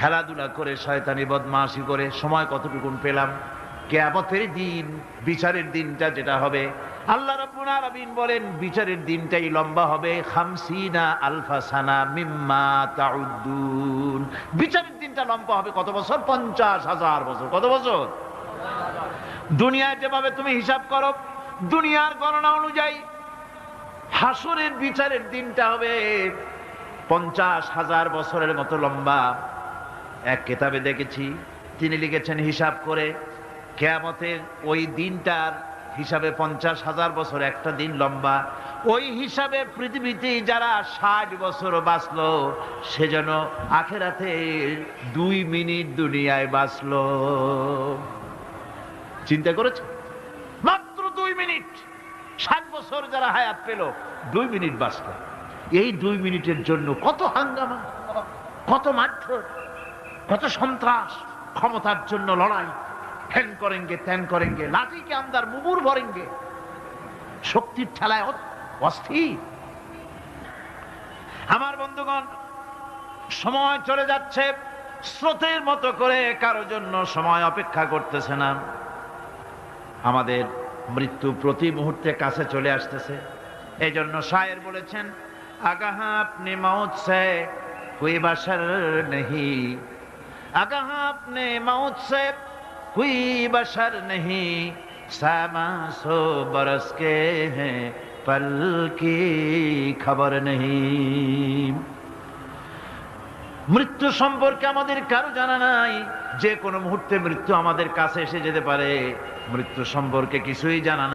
খেলাধুলা করে শয়তানি বদমাশি করে সময় কতটুকুন পেলাম? কেয়ামতের দিন, বিচারের দিনটা যেটা হবে। আল্লাহ আলামিন বলেন, বিচারের দিনটাই লম্বা হবে। খামসিনা আলফা সানা মিম্মা তাউদ্দুন। বিচারের দিনটা লম্বা হবে কত বছর? পঞ্চাশ হাজার বছর। কত বছর? দুনিয়ায় যেভাবে তুমি হিসাব করো, দুনিয়ার গণনা অনুযায়ী হাসরের বিচারের দিনটা হবে। পঞ্চাশ হাজার বছরের মতো লম্বা। এক কেতাবে দেখেছি, তিনি লিখেছেন, হিসাব করে কেয়ামতের ওই দিনটার হিসাবে পঞ্চাশ হাজার বছর, একটা দিন লম্বা। ওই হিসাবে পৃথিবীতে যারা ষাট বছর বাঁচলো, সে যেন আখেরাতে দুই মিনিট দুনিয়ায় বাঁচলো। চিন্তা করেছে? মাত্র দুই মিনিট। ষাট বছর যারা হায়াত পেল, দুই মিনিট বাঁচল। এই দুই মিনিটের জন্য কত হাঙ্গামা, কত মারধর কত সন্ত্রাস, ক্ষমতার জন্য লড়াই। হ্যান করেনগে ত্যান করেনগে লাঠিকে আমদার, মুমুর ভরেনগে শক্তির ঠেলায় অস্থির। আমার বন্ধুগণ, সময় চলে যাচ্ছে, স্রোতের মতো করে কারও জন্য সময় অপেক্ষা করতেছে না। আমাদের মৃত্যু প্রতি মুহূর্তে কাছে চলে আসতেছে। এই জন্য শায়ের বলেছেন, আগাহা আপনি মৌত সে বাসার নেহি কি খবর নেই মৃত্যু সম্পর্কে আমাদের কারও জানা নাই, যে কোনো মুহূর্তে মৃত্যু আমাদের কাছে এসে যেতে পারে। মৃত্যু সম্পর্কে কিছুই জানা নাই।